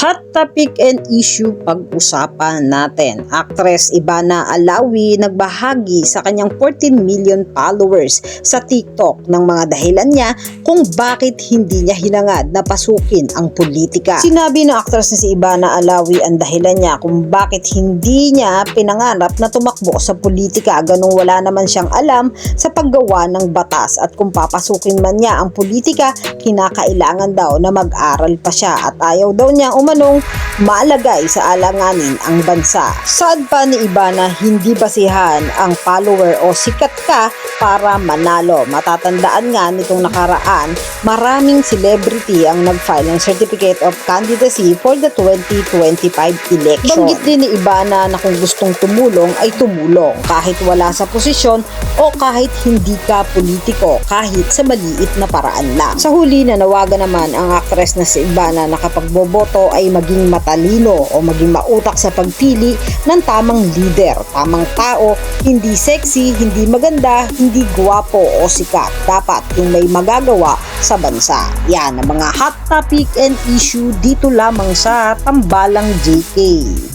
Hot topic and issue pag-usapan natin. Actress Ivana Alawi nagbahagi sa kanyang 14 million followers sa TikTok ng mga dahilan niya kung bakit hindi niya hinangad na pasukin ang politika. Sinabi ng actress na si Ivana Alawi ang dahilan niya kung bakit hindi niya pinangarap na tumakbo sa politika ganong wala naman siyang alam sa paggawa ng batas at kung papasukin man niya ang politika, kinakailangan daw na mag-aral pa siya at ayaw daw niya umanong maalagay sa alanganin ang bansa. Sad pa ni Ibana hindi basihan ang follower o sikat ka para manalo. Matatandaan nga nitong nakaraan, maraming celebrity ang nag-file ng Certificate of Candidacy for the 2025 election. Banggit din ni Ibana na kung gustong tumulong ay tumulong kahit wala sa posisyon o kahit hindi ka politiko kahit sa maliit na paraan lang. Sa huli nanawagan naman ang actress na si Ibana na kapag boboto ay maging matalino o maging mautak sa pagpili ng tamang leader, tamang tao, hindi sexy, hindi maganda, hindi guwapo o sikat. Dapat yung may magagawa sa bansa. Yan ang mga hot topic and issue dito lamang sa Tambalang JK.